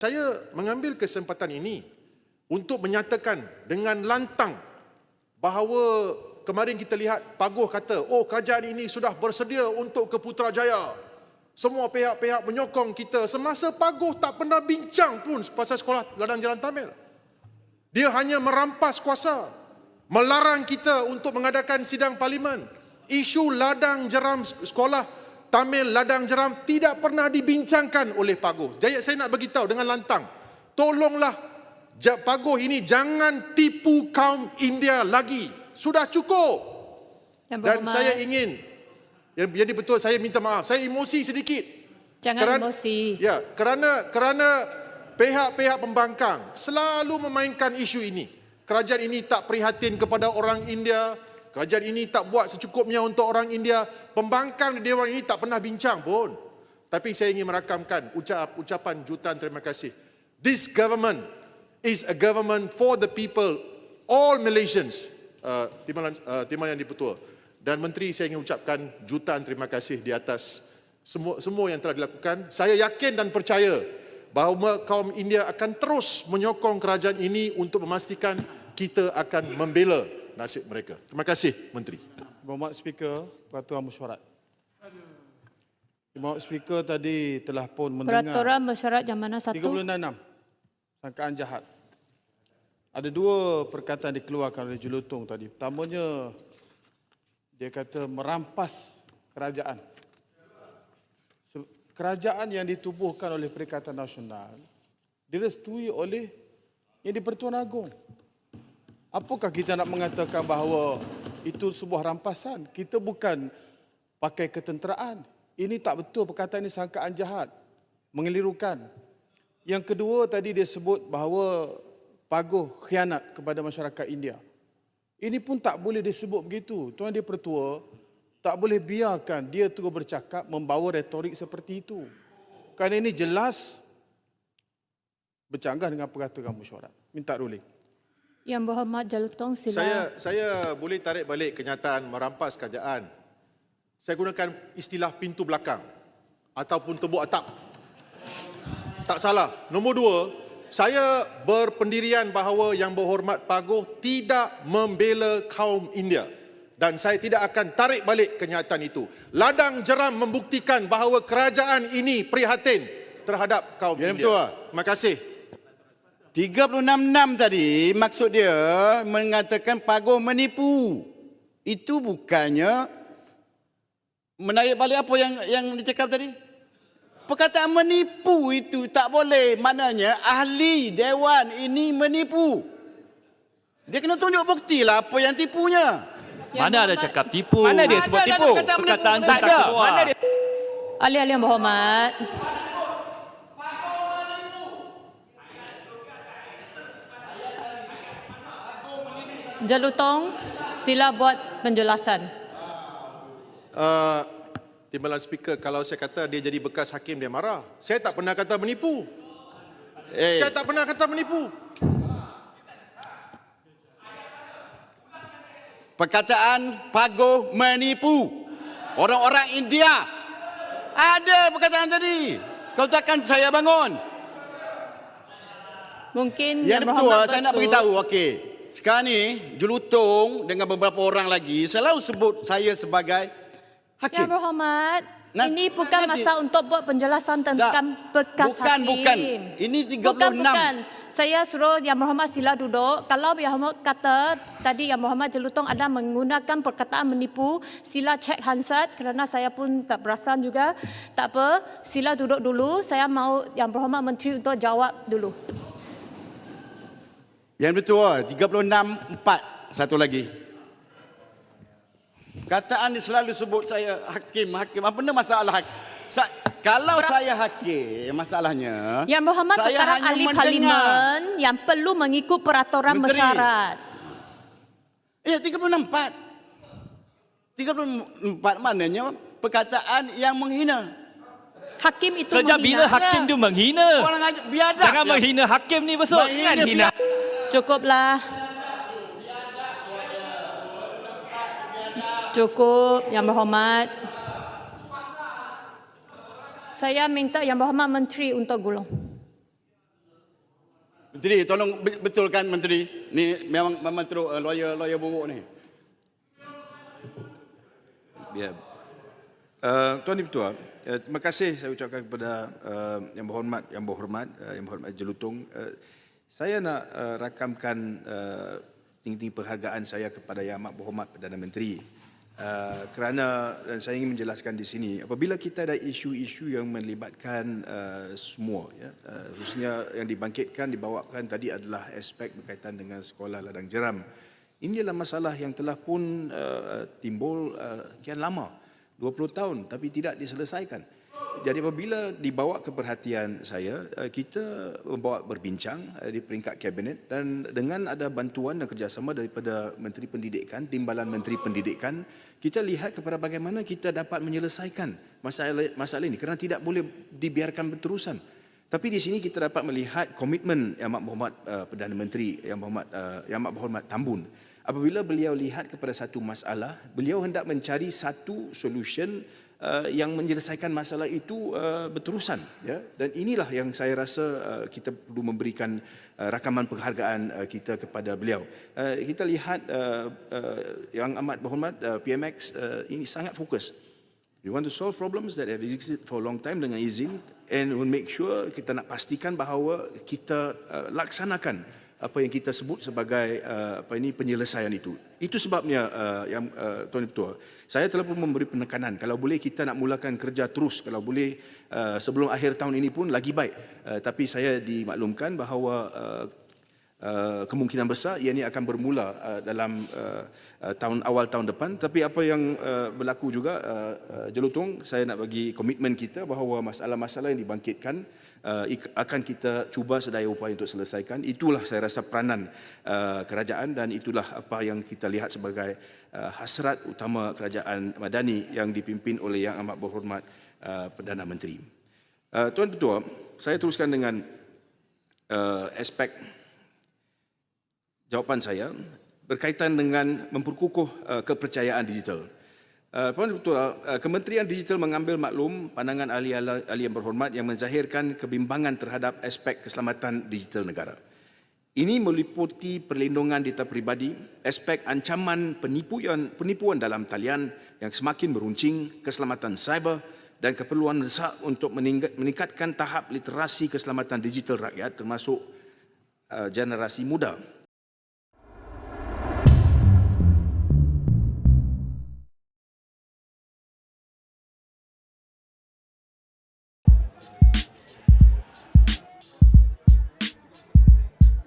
Saya mengambil kesempatan ini untuk menyatakan dengan lantang bahawa kemarin kita lihat Paguh kata, oh kerajaan ini sudah bersedia untuk ke Putrajaya. Semua pihak-pihak menyokong kita. Semasa Paguh tak pernah bincang pun pasal sekolah ladang jalan Tamil. Dia hanya merampas kuasa, melarang kita untuk mengadakan sidang parlimen. Isu ladang jeram sekolah Tamil ladang jeram tidak pernah dibincangkan oleh Paguh. Jadi saya nak bagi tahu dengan lantang, tolonglah Paguh ini jangan tipu kaum India lagi. Sudah cukup. Yang Dan saya ingin yang jadi betul saya minta maaf. Saya emosi sedikit. jangan Keran- emosi. Ya, kerana kerana pihak-pihak pembangkang selalu memainkan isu ini. Kerajaan ini tak prihatin kepada orang India. Kerajaan ini tak buat secukupnya untuk orang India. Pembangkang di Dewan ini tak pernah bincang pun. Tapi saya ingin merakamkan ucap, ucapan jutaan terima kasih. This government is a government for the people, all Malaysians. Uh, Timbalan, uh, Timbalan yang dipertua. Dan Menteri saya ingin ucapkan jutaan terima kasih di atas semua semua yang telah dilakukan. Saya yakin dan percaya bahawa kaum India akan terus menyokong kerajaan ini untuk memastikan kita akan membela nasib mereka. Terima kasih Menteri. Berhormat Speaker Peraturan Mesyuarat. Berhormat Speaker tadi telah pun mendengar Peraturan mesyuarat yang mana satu? 36 sangkaan jahat. Ada dua perkataan dikeluarkan oleh Julutong tadi. Pertamanya dia kata merampas kerajaan. Kerajaan yang ditubuhkan oleh Perikatan Nasional direstui oleh yang di-Pertuan Agong. Apakah kita nak mengatakan bahawa itu sebuah rampasan? Kita bukan pakai ketenteraan. Ini tak betul perkataan ini sangkaan jahat. Mengelirukan. Yang kedua tadi dia sebut bahawa Paguh khianat kepada masyarakat India. Ini pun tak boleh disebut begitu. Tuan Dia Pertua tak boleh biarkan dia terus bercakap membawa retorik seperti itu. Kerana ini jelas bercanggah dengan peraturan mesyuarat. Minta ruling. Yang berhormat Jalutong sila. Saya saya boleh tarik balik kenyataan merampas kerajaan. Saya gunakan istilah pintu belakang ataupun tebuk atap. Tak salah. Nombor dua, saya berpendirian bahawa yang berhormat Paguh tidak membela kaum India. Dan saya tidak akan tarik balik kenyataan itu. Ladang jeram membuktikan bahawa kerajaan ini prihatin terhadap kaum Ya, India. betul. Terima kasih. 36.6 tadi maksud dia mengatakan Paguh menipu. Itu bukannya menarik balik apa yang yang dicakap tadi? Perkataan menipu itu tak boleh. Maknanya ahli dewan ini menipu. Dia kena tunjuk bukti lah apa yang tipunya. Yang Mana ada cakap tipu? Mana dia sebut tak tipu? ada Perkataan Perkataan menipu. tak Tak ada. keluar. Mana dia? Ahli-ahli yang berhormat. Jalutong, sila buat penjelasan. Uh, Timbalan speaker kalau saya kata dia jadi bekas hakim dia marah. Saya tak pernah kata menipu. Eh, Saya tak pernah kata menipu. perkataan Paguh menipu. Orang-orang India. Ada perkataan tadi. Kau takkan saya bangun. Mungkin Yang yang betul, saya nak beritahu. Okey. Sekarang ni, Jelutong dengan beberapa orang lagi selalu sebut saya sebagai hakim. Yang berhormat, Nah, ini bukan nanti- masa untuk buat penjelasan tentang bekas Bukan, hakim. bukan. Ini 36. Bukan, bukan. Saya suruh Yang Berhormat sila duduk. Kalau Yang Berhormat kata tadi Yang Berhormat Jelutong ada menggunakan perkataan menipu, sila cek Hansat kerana saya pun tak perasan juga. Tak apa, sila duduk dulu. Saya mau Yang Berhormat Menteri untuk jawab dulu. Yang betul, 36-4. Satu lagi. Kataan dia selalu sebut saya hakim, hakim. Apa benda masalah hakim? Sa- kalau saya hakim, masalahnya... Yang Berhormat saya sekarang ahli mendengar. parlimen yang perlu mengikut peraturan Menteri. mesyuarat. Eh, 36-4. 34 maknanya perkataan yang menghina. Hakim itu Sejak bila menghina. hakim tu menghina? Orang aja biadab. Jangan je. menghina hakim ni besok. Menghina Jangan hina. Cukuplah. Cukup, Yang Berhormat. Saya minta Yang Berhormat Menteri untuk gulung. Menteri, tolong be- betulkan Menteri. Ni memang memang teruk uh, lawyer lawyer buruk ni. Ya. Uh, Tuan Dipertua, uh, terima kasih saya ucapkan kepada uh, Yang Berhormat, Yang Berhormat, uh, Yang Berhormat Jelutong. Uh, saya nak uh, rakamkan uh, tinggi-tinggi penghargaan saya kepada Yang Amat Berhormat Perdana Menteri. Uh, kerana dan saya ingin menjelaskan di sini apabila kita ada isu-isu yang melibatkan uh, semua ya uh, khususnya yang dibangkitkan dibawakan tadi adalah aspek berkaitan dengan sekolah ladang jeram. Ini adalah masalah yang telah pun uh, timbul uh, kian lama. 20 tahun tapi tidak diselesaikan jadi apabila dibawa ke perhatian saya, eh, kita membawa berbincang eh, di peringkat kabinet dan dengan ada bantuan dan kerjasama daripada Menteri Pendidikan, Timbalan Menteri Pendidikan, kita lihat kepada bagaimana kita dapat menyelesaikan masalah masalah ini kerana tidak boleh dibiarkan berterusan. Tapi di sini kita dapat melihat komitmen Yang Amat Berhormat uh, Perdana Menteri Yang Berhormat Yang Amat Berhormat Tambun. Apabila beliau lihat kepada satu masalah, beliau hendak mencari satu solution uh, yang menyelesaikan masalah itu uh, berterusan ya. Dan inilah yang saya rasa uh, kita perlu memberikan uh, rakaman penghargaan uh, kita kepada beliau. Uh, kita lihat uh, uh, yang amat berhormat uh, PMX uh, ini sangat fokus. We want to solve problems that have existed for a long time dengan izin and we'll make sure kita nak pastikan bahawa kita uh, laksanakan apa yang kita sebut sebagai uh, apa ini penyelesaian itu. Itu sebabnya uh, yang uh, Tuan Ketua, saya telah pun memberi penekanan kalau boleh kita nak mulakan kerja terus kalau boleh uh, sebelum akhir tahun ini pun lagi baik. Uh, tapi saya dimaklumkan bahawa uh, Uh, kemungkinan besar ia ini akan bermula uh, dalam uh, uh, tahun awal tahun depan tapi apa yang uh, berlaku juga uh, uh, jelutong saya nak bagi komitmen kita bahawa masalah-masalah yang dibangkitkan uh, akan kita cuba sedaya upaya untuk selesaikan itulah saya rasa peranan uh, kerajaan dan itulah apa yang kita lihat sebagai uh, hasrat utama kerajaan madani yang dipimpin oleh yang amat berhormat Perdana Menteri. Tuan Ketua, saya teruskan dengan aspek jawapan saya berkaitan dengan memperkukuh uh, kepercayaan digital. Uh, Puan Ketua, uh, Kementerian Digital mengambil maklum pandangan ahli-ahli yang berhormat yang menzahirkan kebimbangan terhadap aspek keselamatan digital negara. Ini meliputi perlindungan data pribadi, aspek ancaman penipuan, penipuan dalam talian yang semakin meruncing, keselamatan cyber dan keperluan mendesak untuk meningkat- meningkatkan tahap literasi keselamatan digital rakyat termasuk uh, generasi muda